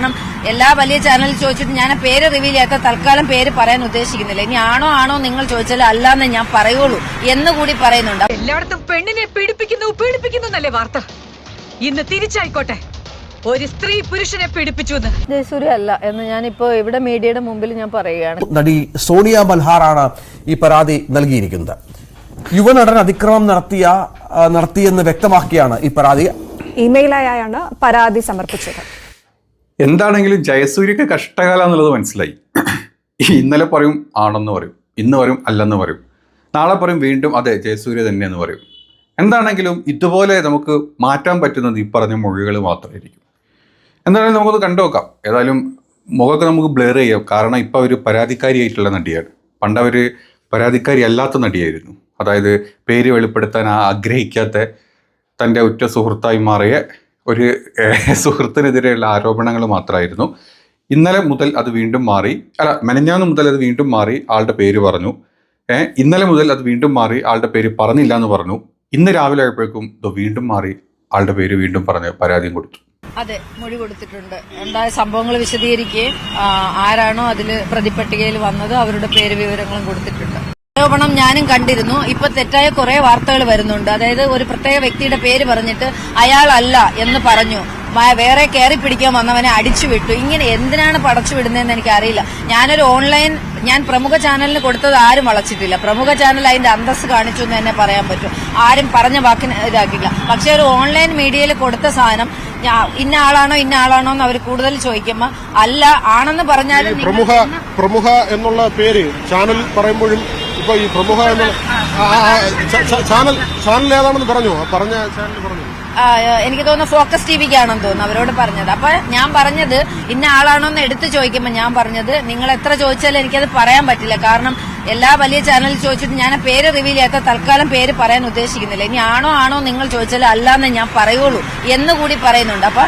കാരണം എല്ലാ വലിയ ചാനലിൽ ചോദിച്ചിട്ട് ഞാൻ പേര് റിവീൽ ചെയ്യാത്ത തൽക്കാലം പേര് പറയാൻ ഉദ്ദേശിക്കുന്നില്ല. ഇനി ആണോ ആണോ നിങ്ങൾ ചോദിച്ചാൽ അല്ലാന്ന് ഞാൻ പറയുള്ളൂ എന്ന് കൂടി പറയുന്നുണ്ട്. എല്ലായിടത്തും പെണ്ണിനെ പീഡിപ്പിക്കുന്നു പീഡിപ്പിക്കുന്നു എന്നല്ലേ വാർത്ത? ഇന്ന് തിരിച്ചായിക്കോട്ടെ. ഒരു സ്ത്രീ പുരുഷനെ പീഡിപ്പിച്ചു എന്ന് ജയസൂര്യ അല്ല എന്ന് ഞാനിപ്പോ ഇവിടെ മീഡിയയുടെ മുമ്പിൽ ഞാൻ പറയുകയാണ്. നടി സോണിയ മൽഹാറാണ് ഈ പരാതി നൽകിയിരിക്കുന്നത്. യുവനടൻ അതിക്രമം നടത്തിയ നടത്തിയെന്ന് വ്യക്തമാക്കിയാണ് ഈ പരാതി. ഇമെയിലായാണ് പരാതി സമർപ്പിച്ചത്. എന്താണെങ്കിലും ജയസൂര്യക്ക് കഷ്ടകാലം എന്നുള്ളത് മനസ്സിലായി. ഇന്നലെ പറയും ആണെന്ന് പറയും ഇന്ന് പറയും അല്ലെന്ന് പറയും നാളെ പറയും വീണ്ടും അതെ ജയസൂര്യ തന്നെയെന്ന് പറയും. എന്താണെങ്കിലും ഇതുപോലെ നമുക്ക് മാറ്റാൻ പറ്റുന്നത് ഈ പറഞ്ഞ മൊഴികൾ മാത്രമായിരിക്കും. എന്തായാലും നമുക്കത് കണ്ടു നോക്കാം. ഏതായാലും മുഖമൊക്കെ നമുക്ക് ബ്ലർ ചെയ്യാം. കാരണം ഇപ്പോൾ അവർ പരാതിക്കാരിയായിട്ടുള്ള നടിയാണ്. പണ്ട് അവർ പരാതിക്കാരി അല്ലാത്ത നടിയായിരുന്നു. അതായത് പേര് വെളിപ്പെടുത്താൻ ആഗ്രഹിക്കാത്ത തന്റെ ഉറ്റ സുഹൃത്തായി മാറിയ ഒരു സുഹൃത്തിനെതിരെയുള്ള ആരോപണങ്ങൾ മാത്രമായിരുന്നു. ഇന്നലെ മുതൽ അത് വീണ്ടും മാറി. അല്ല മെനഞ്ഞാന്ന് മുതൽ അത് വീണ്ടും മാറി ആളുടെ പേര് പറഞ്ഞു. ഇന്നലെ മുതൽ അത് വീണ്ടും മാറി ആളുടെ പേര് പറഞ്ഞില്ല എന്ന് പറഞ്ഞു. ഇന്ന് രാവിലെ ആയപ്പോഴേക്കും ഇത് വീണ്ടും മാറി ആളുടെ പേര് വീണ്ടും പറഞ്ഞ് പരാതിയും കൊടുത്തു. അതെ മൊഴി കൊടുത്തിട്ടുണ്ട്. ഉണ്ടായ സംഭവങ്ങൾ വിശദീകരിക്കുകയും ആരാണോ അതിൽ പ്രതിപട്ടികയിൽ വന്നത് അവരുടെ പേര് വിവരങ്ങളും കൊടുത്തിട്ടുണ്ട്. ആരോപണം ഞാനും കണ്ടിരുന്നു. ഇപ്പൊ തെറ്റായ കുറെ വാർത്തകൾ വരുന്നുണ്ട്. അതായത് ഒരു പ്രത്യേക വ്യക്തിയുടെ പേര് പറഞ്ഞിട്ട് അയാളല്ല എന്ന് പറഞ്ഞു. വേറെ കയറി പിടിക്കാൻ വന്നവനെ അടിച്ചു വിട്ടു. ഇങ്ങനെ എന്തിനാണ് പടച്ചു വിടുന്നതെന്ന് എനിക്ക് അറിയില്ല ഞാനൊരു ഓൺലൈൻ ഞാൻ പ്രമുഖ ചാനലിന് കൊടുത്തത് ആരും വളച്ചിട്ടില്ല. പ്രമുഖ ചാനൽ അതിന്റെ അന്തസ് കാണിച്ചു എന്ന് തന്നെ പറയാൻ പറ്റും. ആരും പറഞ്ഞ വാക്കിന് ഇതാക്കില്ല പക്ഷെ ഒരു ഓൺലൈൻ മീഡിയയിൽ കൊടുത്ത സാധനം ഇന്ന ആളാണോ ഇന്ന ആളാണോ എന്ന് അവർ കൂടുതൽ ചോദിക്കുമ്പോ അല്ല ആണെന്ന് പറഞ്ഞാലും പ്രമുഖ പ്രമുഖ എന്നുള്ള പേര് ചാനൽ പറയുമ്പോഴും ഇപ്പൊ ഈ പ്രമുഖ ചാനൽ ചാനൽ ഏതാണെന്ന് പറഞ്ഞു? പറഞ്ഞ ചാനൽ പറഞ്ഞു? എനിക്ക് തോന്നുന്നു ഫോക്കസ് ടി വിക്ക് ആണെന്ന് തോന്നുന്നു അവരോട് പറഞ്ഞത്. അപ്പൊ ഞാൻ പറഞ്ഞത് ഇന്ന ആളാണോ എന്ന് എടുത്തു ചോദിക്കുമ്പോൾ ഞാൻ പറഞ്ഞത് നിങ്ങൾ എത്ര ചോദിച്ചാലും എനിക്കത് പറയാൻ പറ്റില്ല. കാരണം എല്ലാ വലിയ ചാനലിൽ ചോദിച്ചിട്ട് ഞാൻ പേര് റിവീൽ ചെയ്യാത്ത തൽക്കാലം പേര് പറയാൻ ഉദ്ദേശിക്കുന്നില്ല. ഇനി ആണോ ആണോ നിങ്ങൾ ചോദിച്ചാൽ അല്ലാന്ന് ഞാൻ പറയുള്ളൂ എന്ന് കൂടി പറയുന്നുണ്ട്. അപ്പൊ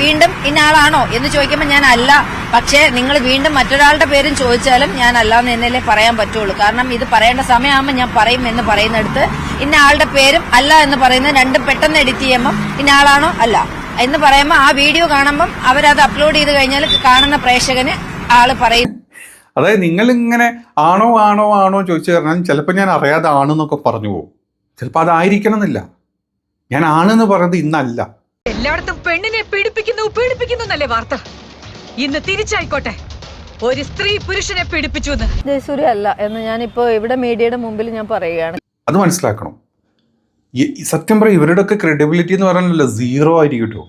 വീണ്ടും ഇന്ന ആളാണോ എന്ന് ചോദിക്കുമ്പോൾ ഞാൻ അല്ല. പക്ഷേ നിങ്ങൾ വീണ്ടും മറ്റൊരാളുടെ പേരും ചോദിച്ചാലും ഞാൻ അല്ലാന്ന് എന്നല്ലേ പറയാൻ പറ്റുള്ളൂ. കാരണം ഇത് പറയേണ്ട സമയമാകുമ്പോൾ ഞാൻ പറയും എന്ന് പറയുന്നിടത്ത് ഇന്ന ആളുടെ പേരും അല്ല എന്ന് പറയുന്നത് രണ്ടും പെട്ടെന്ന് എഡിറ്റ് ചെയ്യുമ്പോൾ ഇന്ന ആളാണോ അല്ല എന്ന് പറയുമ്പോൾ ആ വീഡിയോ കാണുമ്പം അവരത് അപ്ലോഡ് ചെയ്ത് കഴിഞ്ഞാൽ കാണുന്ന പ്രേക്ഷകന് ആൾ പറയും അതായത് നിങ്ങൾ ഇങ്ങനെ ആണോ ആണോ ആണോ ചോദിച്ചു കഴിഞ്ഞാൽ ചിലപ്പോൾ ഞാൻ അറിയാതെ ആണെന്നൊക്കെ പറഞ്ഞു പോകും. ചിലപ്പോൾ അതായിരിക്കണം എന്നില്ല ഞാൻ ആണെന്ന് പറയുന്നത് ഇന്നല്ല. എല്ലായിടത്തും പെണ്ണിനെ പീഡിപ്പിക്കുന്നു പീഡിപ്പിക്കുന്നു എന്നല്ലേ വാർത്ത? ഇന്ന് തിരിച്ചായിക്കോട്ടെ. ഒരു സ്ത്രീ പുരുഷനെ പീഡിപ്പിച്ചു ജയസൂര്യ അല്ല എന്ന് ഞാനിപ്പോ ഇവിടെ മീഡിയയുടെ മുമ്പിൽ ഞാൻ പറയുകയാണ്. അത് മനസ്സിലാക്കണം. സത്യം പറയും ഇവരുടെയൊക്കെ ക്രെഡിബിലിറ്റി എന്ന് പറയാനല്ല സീറോ ആയിരിക്കും കേട്ടോ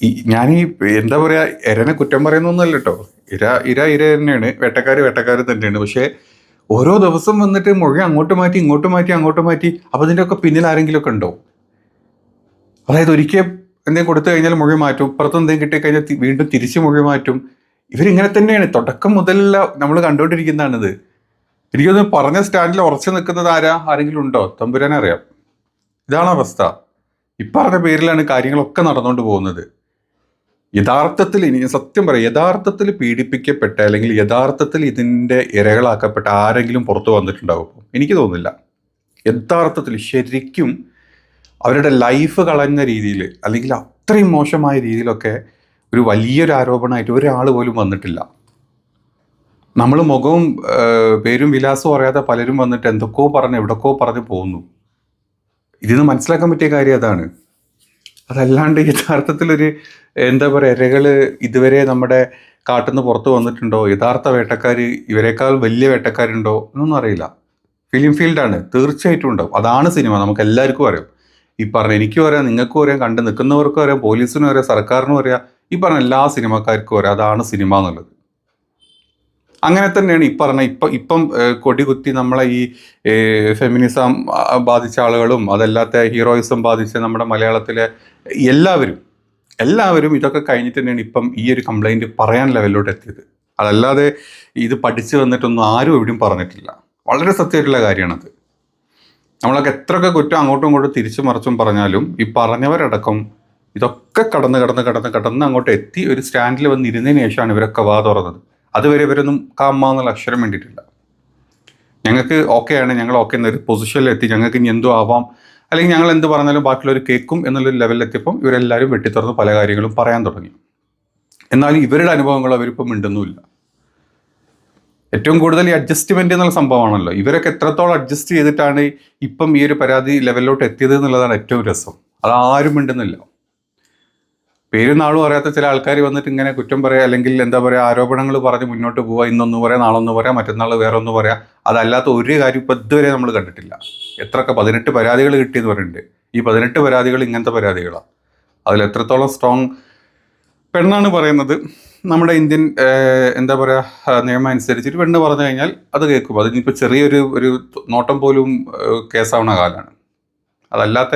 ഈ ഞാൻ ഈ എന്താ പറയുക എരനെ കുറ്റം പറയുന്നൊന്നുമല്ല കേട്ടോ ഇര ഇര ഇര തന്നെയാണ്. വേട്ടക്കാർ വേട്ടക്കാർ തന്നെയാണ്. പക്ഷേ ഓരോ ദിവസം വന്നിട്ട് മുഴ അങ്ങോട്ട് മാറ്റി ഇങ്ങോട്ട് മാറ്റി അങ്ങോട്ട് മാറ്റി അപ്പോൾ ഇതിന്റെ ഒക്കെ പിന്നിൽ ആരെങ്കിലുമൊക്കെ ഉണ്ടോ? അതായത് ഒരിക്കൽ എന്തെങ്കിലും കൊടുത്തു കഴിഞ്ഞാൽ മുഴ മാറ്റും പുറത്ത് എന്തെങ്കിലും കിട്ടിക്കഴിഞ്ഞാൽ കഴിഞ്ഞാൽ വീണ്ടും തിരിച്ച് മുഴ മാറ്റും. ഇവരിങ്ങനെ തന്നെയാണ്. തുടക്കം മുതലുള്ള നമ്മൾ കണ്ടുകൊണ്ടിരിക്കുന്നതാണിത്. എനിക്കൊന്ന് പറഞ്ഞ സ്റ്റാൻഡിൽ ഉറച്ചു നിൽക്കുന്നത് ആരാ? ആരെങ്കിലും ഉണ്ടോ? തമ്പുരാനെ അറിയാം. ഇതാണ് അവസ്ഥ. ഇപ്പറഞ്ഞ പേരിലാണ് കാര്യങ്ങളൊക്കെ നടന്നുകൊണ്ട് പോകുന്നത്. യഥാർത്ഥത്തിൽ ഇനി സത്യം പറയാം യഥാർത്ഥത്തിൽ പീഡിപ്പിക്കപ്പെട്ട അല്ലെങ്കിൽ യഥാർത്ഥത്തിൽ ഇതിന്റെ ഇരകളാക്കപ്പെട്ട ആരെങ്കിലും പുറത്തു വന്നിട്ടുണ്ടാവും എനിക്ക് തോന്നുന്നില്ല. യഥാർത്ഥത്തിൽ ശരിക്കും അവരുടെ ലൈഫ് കളഞ്ഞ രീതിയിൽ അല്ലെങ്കിൽ അത്രയും മോശമായ രീതിയിലൊക്കെ ഒരു വലിയൊരു ആരോപണമായിട്ട് ഒരാൾ പോലും വന്നിട്ടില്ല. നമ്മൾ മുഖവും പേരും വിലാസവും അറിയാതെ പലരും വന്നിട്ട് എന്തൊക്കെയോ പറഞ്ഞ് എവിടെക്കോ പറഞ്ഞ് പോകുന്നു ഇതിന് മനസ്സിലാക്കാൻ പറ്റിയ കാര്യം അതാണ്. അതല്ലാണ്ട് യഥാർത്ഥത്തിലൊരു എന്താ പറയുക ഇരകൾ ഇതുവരെ നമ്മുടെ കാട്ടിൽ നിന്ന് പുറത്ത് വന്നിട്ടുണ്ടോ? യഥാർത്ഥ വേട്ടക്കാർ ഇവരെക്കാൾ വലിയ വേട്ടക്കാരുണ്ടോ? എന്നൊന്നും അറിയില്ല. ഫിലിം ഫീൽഡാണ് തീർച്ചയായിട്ടും ഉണ്ടാവും. അതാണ് സിനിമ. നമുക്ക് എല്ലാവർക്കും അറിയാം. ഈ പറഞ്ഞ എനിക്കും അറിയാം നിങ്ങൾക്കും അറിയാം കണ്ട് നിൽക്കുന്നവർക്കും അറിയാം പോലീസിനും അറിയാം സർക്കാരിനും അറിയാം. ഈ പറഞ്ഞ എല്ലാ സിനിമക്കാർക്കും അറിയാം. അതാണ് സിനിമ എന്നുള്ളത്. അങ്ങനെ തന്നെയാണ് ഈ പറഞ്ഞ ഇപ്പം ഇപ്പം കൊടികുത്തി നമ്മളെ ഈ ഫെമിനിസം ബാധിച്ച ആളുകളും അതല്ലാത്ത ഹീറോയിസം ബാധിച്ച നമ്മുടെ മലയാളത്തിലെ എല്ലാവരും എല്ലാവരും ഇതൊക്കെ കഴിഞ്ഞിട്ട് തന്നെയാണ് ഇപ്പം ഈ ഒരു കംപ്ലൈന്റ് പറയാൻ ലെവലിലോട്ട് എത്തിയത്. അതല്ലാതെ ഇത് പഠിച്ചു വന്നിട്ടൊന്നും ആരും എവിടെയും പറഞ്ഞിട്ടില്ല. വളരെ സത്യമായിട്ടുള്ള കാര്യമാണത്. നമ്മളൊക്കെ എത്രയൊക്കെ കുറ്റം അങ്ങോട്ടും ഇങ്ങോട്ടും തിരിച്ചു മറിച്ചും പറഞ്ഞാലും ഈ പറഞ്ഞവരടക്കം ഇതൊക്കെ കടന്ന് കടന്ന് കടന്ന് കടന്ന് അങ്ങോട്ട് എത്തി ഒരു സ്റ്റാൻഡിൽ വന്നിരുന്നതിന് ശേഷമാണ് ഇവരൊക്കെ വാ തുറന്നത്. അതുവരെ ഇവരൊന്നും കാമ്മ എന്നുള്ള അക്ഷരം വേണ്ടിയിട്ടില്ല. ഞങ്ങൾക്ക് ഓക്കെയാണ് ഞങ്ങൾ ഓക്കെ എന്നൊരു പൊസിഷനിൽ എത്തി ഞങ്ങൾക്ക് ഇനി എന്തോ ആവാം അല്ലെങ്കിൽ ഞങ്ങൾ എന്ത് പറഞ്ഞാലും ബാക്കിയുള്ളവർ കേൾക്കും എന്നുള്ളൊരു ലെവലിലെത്തിയപ്പം ഇവരെല്ലാവരും വെട്ടിത്തുറന്ന് പല കാര്യങ്ങളും പറയാൻ തുടങ്ങി. എന്നാൽ ഇവരുടെ അനുഭവങ്ങൾ അവരിപ്പം മിണ്ടുന്നുമില്ല. ഏറ്റവും കൂടുതൽ ഈ അഡ്ജസ്റ്റ്മെന്റ് എന്നുള്ള സംഭവമാണല്ലോ. ഇവരൊക്കെ എത്രത്തോളം അഡ്ജസ്റ്റ് ചെയ്തിട്ടാണ് ഇപ്പം ഈ ഒരു പരാതി ലെവലിലോട്ട് എത്തിയത് എന്നുള്ളതാണ് ഏറ്റവും രസം. അത് ആരും മിണ്ടുന്നില്ല. പേരും നാളും അറിയാത്ത ചില ആൾക്കാർ വന്നിട്ട് ഇങ്ങനെ കുറ്റം പറയുക അല്ലെങ്കിൽ എന്താ പറയുക ആരോപണങ്ങൾ പറഞ്ഞ് മുന്നോട്ട് പോവുക ഇന്നൊന്ന് പറയാം നാളൊന്ന് പറയാം മറ്റന്നാൾ വേറെ ഒന്ന് പറയാം അതല്ലാത്ത ഒരു കാര്യം ഇപ്പം ഇതുവരെ നമ്മൾ കണ്ടിട്ടില്ല. എത്രയൊക്കെ പതിനെട്ട് പരാതികൾ കിട്ടിയെന്ന് പറയുന്നുണ്ട് ഈ പതിനെട്ട് പരാതികൾ ഇങ്ങനത്തെ പരാതികളാണ് അതിൽ എത്രത്തോളം സ്ട്രോങ് പെണ്ണാണ് പറയുന്നത്. നമ്മുടെ ഇന്ത്യൻ എന്താ പറയുക നിയമം അനുസരിച്ചിട്ട് പെണ്ണ് പറഞ്ഞു കഴിഞ്ഞാൽ അത് കേൾക്കും. അതിനിപ്പോൾ ചെറിയൊരു ഒരു നോട്ടം പോലും കേസാവണ കാലമാണ് അതല്ലാത്ത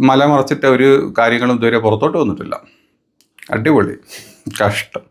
മല മറച്ചിട്ട് ഒരു കാര്യങ്ങളും ഇതുവരെ പുറത്തോട്ട് വന്നിട്ടില്ല. അടിപൊളി. കഷ്ടം.